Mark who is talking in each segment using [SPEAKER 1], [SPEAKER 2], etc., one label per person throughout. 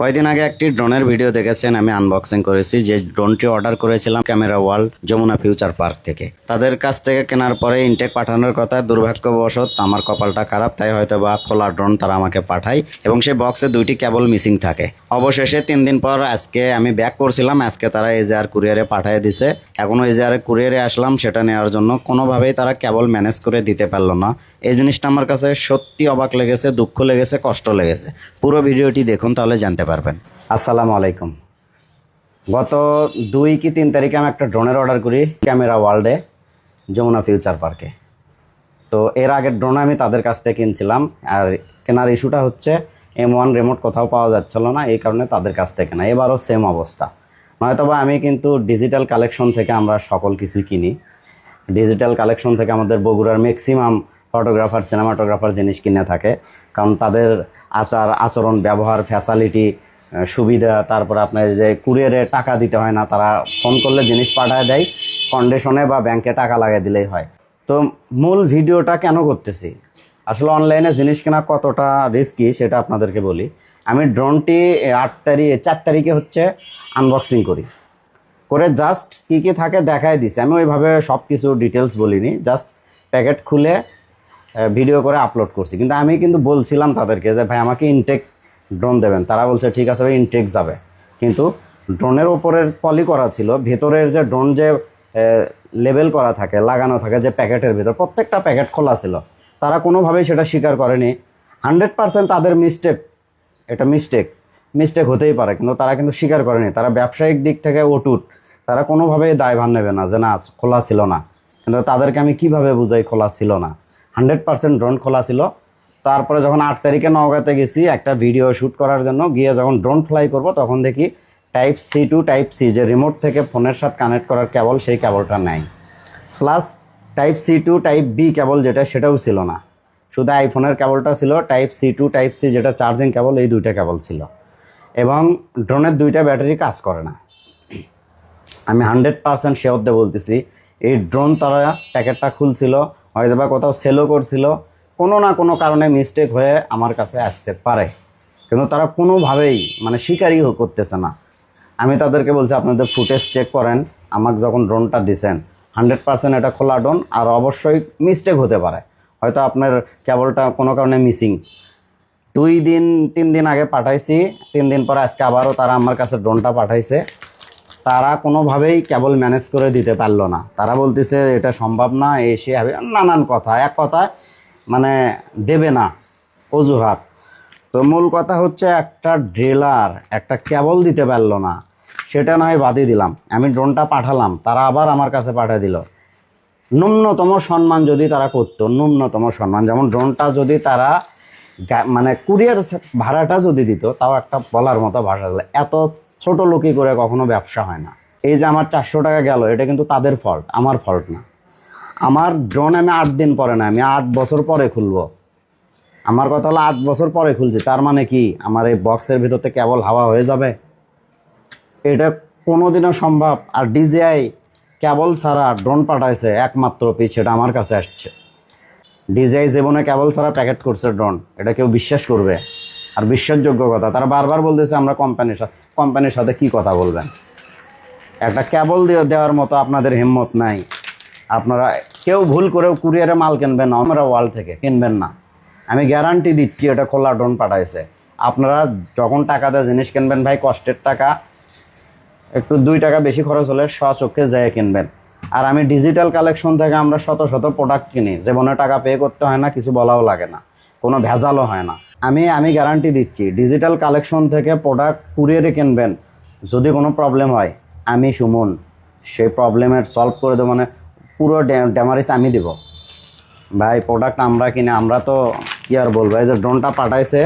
[SPEAKER 1] কয়দিন আগে একটি ড্রোনের ভিডিও দেখেছেন, আমি আনবক্সিং করেছি। যে ড্রোনটি অর্ডার করেছিলাম camera world Jamuna future park থেকে। তাদের কাছ থেকে কেনার পরে ইনটেক পাঠানোর কথা দুর্ভাগ্যবশত আমার কপালটা খারাপ, তাই হয়তো বা খোলা ড্রোন তারা আমাকে পাঠায় এবং সেই বক্সে দুইটি কেবল মিসিং থাকে। অবশেষে তিন দিন পর আজকে আমি ব্যাক করছিলাম, আজকে তারা এজেআর কুরিয়ারে পাঠিয়ে দিছে। এখনও এজেআর কুরিয়ারে আসলাম, সেটা নেওয়ার জন্য কোনোভাবেই তারা কেবল ম্যানেজ করে দিতে পারল না। এই জিনিসটা আমার কাছে সত্যি অবাক লেগেছে, দুঃখ লেগেছে, কষ্ট লেগেছে। পুরো ভিডিওটি দেখুন, তাহলে জানতে পারবেন। আসসালামু আলাইকুম। গত দুই কি তিন তারিখে আমি একটা ড্রোনের অর্ডার করি ক্যামেরা ওয়ার্ল্ডে যমুনা ফিউচার পার্কে তো এর আগের ড্রোন আমি তাদের কাছ থেকে কিনছিলাম, আর কেনার ইস্যুটা হচ্ছে এম ওয়ান রিমোট কোথাও পাওয়া যাচ্ছিল না, এই কারণে তাদের কাছ থেকে না, এবারও সেম অবস্থা। নয়তোবা আমি কিন্তু ডিজিটাল কালেকশন থেকে আমরা সকল কিছুই কিনি। ডিজিটাল কালেকশন থেকে আমাদের বগুড়ার ম্যাক্সিমাম ফটোগ্রাফার, সিনেমাটোগ্রাফার জিনিস কিনে থাকে। কারণ তাদের আচার, আচরণ, ব্যবহার ফ্যাসালিটি সুবিধা, তারপর আপনার যে কুরিয়ারে টাকা দিতে হয় না, তারা ফোন করলে জিনিস পাঠায় দেয় কন্ডিশনে বা ব্যাংকে টাকা লাগিয়ে দিলেই হয়। তো মূল ভিডিওটা কেন করতেছি? আসলে অনলাইনে জিনিস কেনা কতটা রিস্কি সেটা আপনাদেরকে বলি। আমি ড্রোনটি আট তারিখ চার তারিখে হচ্ছে আনবক্সিং করি। করে জাস্ট কী কী থাকে দেখাই দিছে। আমি ওইভাবে সব কিছু ডিটেলস বলিনি। জাস্ট প্যাকেট খুলে ভিডিও করে আপলোড করছি। কিন্তু আমি কিন্তু বলছিলাম তাদেরকে যে, ভাই, আমাকে ইনটেক ড্রোন দেবেন। তারা বলছে, ঠিক আছে ভাই ইনটেক যাবে। কিন্তু ড্রোনের ওপরের পলি করা ছিল, ভেতরের যে ড্রোন যে লেবেল করা থাকে, লাগানো থাকে যে প্যাকেটের ভেতর, প্রত্যেকটা প্যাকেট খোলা ছিল। তারা কোনোভাবেই সেটা স্বীকার করেনি। হান্ড্রেড পার্সেন্ট তাদের মিস্টেক এটা মিস্টেক মিস্টেক হতেই পারে, কিন্তু তারা কিন্তু স্বীকার করেনি। তারা ব্যবসায়িক দিক থেকে অটুট। তারা কোনোভাবেই দায়ভার নেবে না যে, না, খোলা ছিল না। কিন্তু তাদেরকে আমি কীভাবে বুঝাই, খোলা ছিল না? হান্ড্রেড পার্সেন্ট ড্রোন খোলা ছিল। তারপরে যখন আট তারিখে নওগাঁতে গেছি, একটা ভিডিও শ্যুট করার জন্য গিয়ে যখন ড্রোন ফ্লাই করব, তখন দেখি type C to type C, যে রিমোট থেকে ফোনের সাথে কানেক্ট করার কেবল, সেই কেবলটা নাই। Plus type C to type B cable যেটা, সেটাও ছিল না। শুধু আইফোনের কেবলটা ছিল, type C to type C যেটা চার্জিং কেবল, এই দুইটা কেবল ছিল। এবং ড্রোনের দুইটা ব্যাটারি কাজ করে না। আমি হান্ড্রেড পার্সেন্ট শেয়ারতে বলতেছি, এই ড্রোন তারা প্যাকেটটা খুলছিল হয়তো বা কোথাও সেলও করছিল, কোনো না কোনো কারণে মিস্টেক হয়ে আমার কাছে আসতে পারে। কিন্তু তারা কোনোভাবেই মানে শিকারই করতেছে না। আমি তাদেরকে বলছি, আপনাদের ফুটেজ চেক করেন। আমাকে যখন ড্রোনটা দিছেন হান্ড্রেড পার্সেন্ট এটা খোলা ড্রোন আর অবশ্যই মিস্টেক হতে পারে। হয়তো আপনার কেবলটা কোনো কারণে মিসিং দুই দিন, তিন দিন আগে পাঠাইছি, তিন দিন পর আজকে আবারও তারা আমার কাছে ড্রোনটা পাঠাইছে। তারা কোনোভাবেই কেবল ম্যানেজ করে দিতে পারল না। তারা বলতেছে, এটা সম্ভব না এসে হবে। নানান কথা। এক কথা মানে দেবে না, অজুহাত। তো মূল কথা হচ্ছে, একটা ড্রেলার, একটা কেবল দিতে পারল না। সেটা নয়, বাদই দিলাম। আমি ড্রোনটা পাঠালাম, তারা আবার আমার কাছে পাঠিয়ে দিল। ন্যূনতম সম্মান যদি তারা করতো, ন্যূনতম সম্মান। যেমন ড্রোনটা যদি তারা মানে কুরিয়ার ভাড়াটা যদি দিত, তাও একটা বলার মতো ভাষা এত ছোট লোকই করে কখনো ব্যবসা হয় না। এই যে আমার চারশো টাকা গেল, এটা কিন্তু তাদের ফল্ট আমার ফল্ট না। আমার ড্রোন আমি আট দিন পরে না আমি আট বছর পরে খুলবো। আমার কথা হলো আট বছর পরে খুলছি, তার মানে কি? আমার এই বক্সের ভিতরতে কেবল হাওয়া হয়ে যাবে? এটা কোনোদিনও সম্ভব। আর ডিজিআই কেবল ছাড়া ড্রোন পাঠাইছে, একমাত্র পিস সেটা আমার কাছে আসছে। ডিজিআই জীবনে কেবল ছাড়া প্যাকেট করছে ড্রোন এটা কেউ বিশ্বাস করবে। আর বিশ্বাসযোগ্য কথা, তারা বারবার বলতেছে, আমরা কোম্পানির সাথে কোম্পানির সাথে কি কথা বলবেন? একটা কেবল দিয়ে দেওয়ার মতো আপনাদের হিম্মত নাই। আপনারা কেউ ভুল করেও কুরিয়ারে মাল কিনবেন না আমরা ওয়াল থেকে কিনবেন না। আমি গ্যারান্টি দিচ্ছি, এটা খোলা ড্রোন পাঠাইছে। আপনারা যখন টাকা দিয়ে জিনিস কিনবেন ভাই কষ্টের টাকা, একটু দুই টাকা বেশি খরচ হলে স্বচক্ষে যেয়ে কিনবেন। আর আমি ডিজিটাল কালেকশন থেকে আমরা শত শত প্রোডাক্ট কিনি। জীবনে টাকা পে করতে হয় না, কিছু বলাও লাগে না। কোনো ভেজালও হয় না। আমি আমি গ্যারান্টি দিচ্ছি ডিজিটাল কালেকশন থেকে প্রোডাক্ট কুরিয়ারে কিনবেন, যদি কোনো প্রবলেম হয়, আমি সুমন, সেই প্রবলেমের সলভ করে দেবো মানে পুরো ড্যামারিস আমি দেবো। ভাই প্রোডাক্ট আমরা কিনে, আমরা তো কি আর বলব, এই যে ড্রোনটা পাঠাইছে,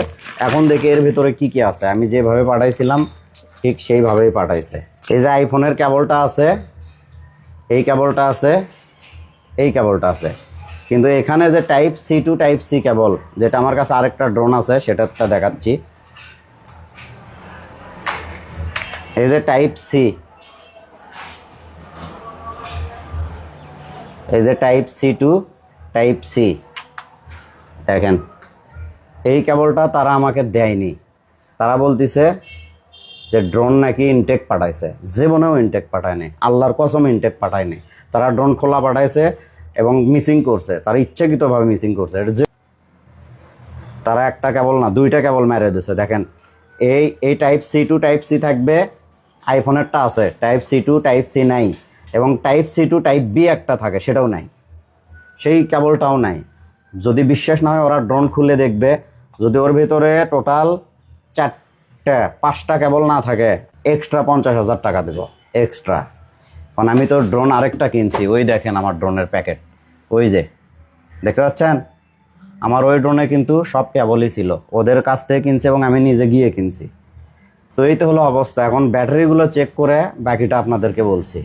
[SPEAKER 1] এখন দেখি এর ভিতরে কি কি আছে। আমি যেভাবে পাঠাইছিলাম, ঠিক সেইভাবেই পাঠাইছে। এই যে আইফোনের কেবলটা আছে, এই কেবলটা আছে, এই কেবলটা আছে। কিন্তু এখানে যে type C to type C cable যেটা আমার কাছে আরেকটা ড্রোন আছে সেটাটা দেখাচ্ছি। এই যে টাইপ সি এই যে type C to type C দেখেন, এই কেবলটা তারা আমাকে দেয়নি। তারা বলতেছে যে ড্রোন নাকি ইনটেক পাঠাইছে। জীবনেও ইনটেক পাঠায়নি। আল্লাহর কসম ইনটেক পাঠায়নি। তারা ড্রোন খোলা পাঠাইছে এবং মিসিং করছে, তারা ইচ্ছাকৃতভাবে মিসিং করছে। যে তারা একটা কেবল না, দুইটা কেবল মেরে দিছে। দেখেন, এই এই type C to type C থাকবে আইফোনেরটা আছে type C to type C নাই। এবং type C to type B একটা থাকে, সেটাও নাই। সেই কেবলটাও নাই। যদি বিশ্বাস না হয়, ওরা ড্রোন খুলে দেখবে। যদি ওর ভিতরে টোটাল চারটে, পাঁচটা কেবল না থাকে এক্সট্রা পঞ্চাশ হাজার টাকা দেবো এক্সট্রা কারণ আমি তো ড্রোন আরেকটা কিনছি, ওই দেখেন আমার ড্রোনের প্যাকেট ওই যে, দেখতে পাচ্ছেন? আমার ওই ড্রোনে কিন্তু সব কেবলই ছিল। ওদের কাছ থেকে কিনছে এবং আমি নিজে গিয়ে কিনছি। তো এই তো হলো অবস্থা। এখন ব্যাটারিগুলো চেক করে বাকিটা আপনাদেরকে বলছি।